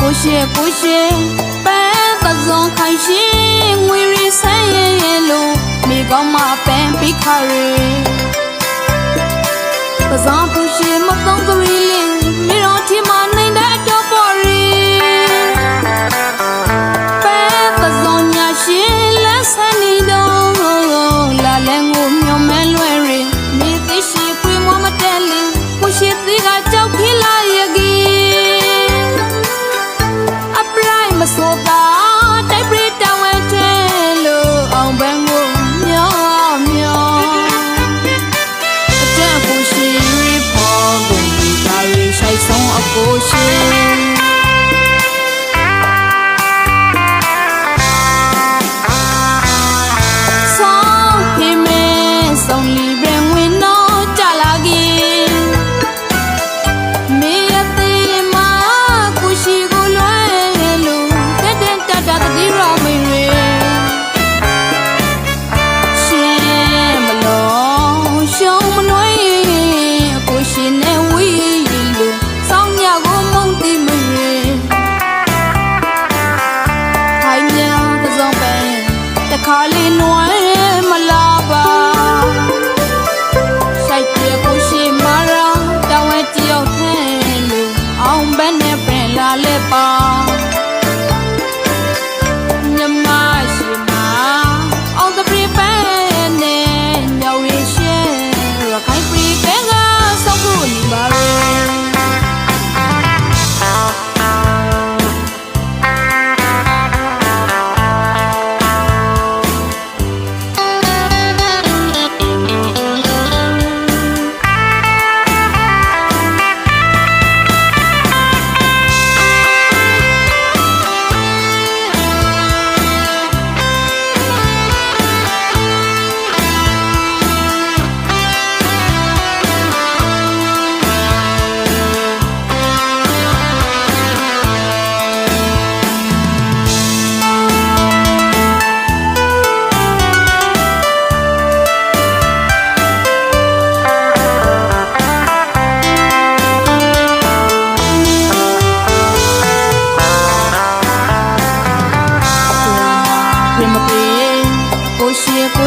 ကိုရှေကိုရှေပန်းသဇွန်ခိုင်ရှိငွေရီဆန်းရဲရဲလို့မိကောင်းမပန်းပိခါရီပဇွန်ကိုရှေမသုံးကရီ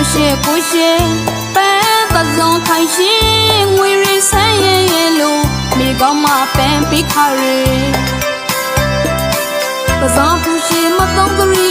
ကိုရှေကိုရှေပဲပစုံခိုင်ရှိငွေရဆန်းရဲရဲလို့မိကောင်းမပန်ပြီးခါရဲပစုံကိုရှေမတုံးကရီ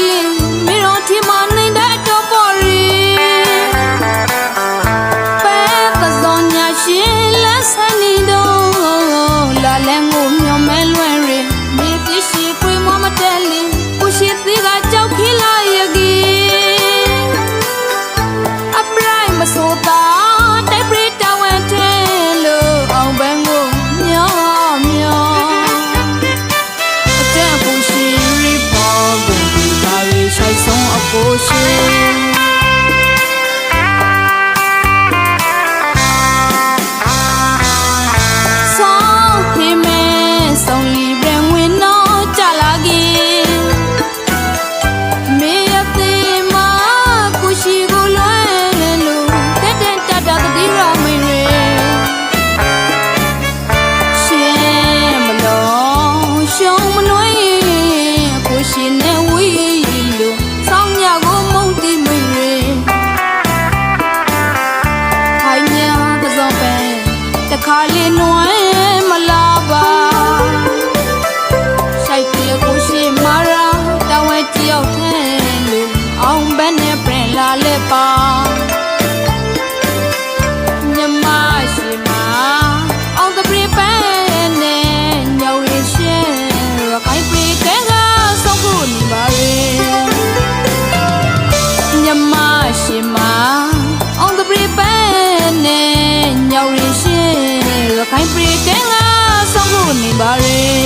somebody.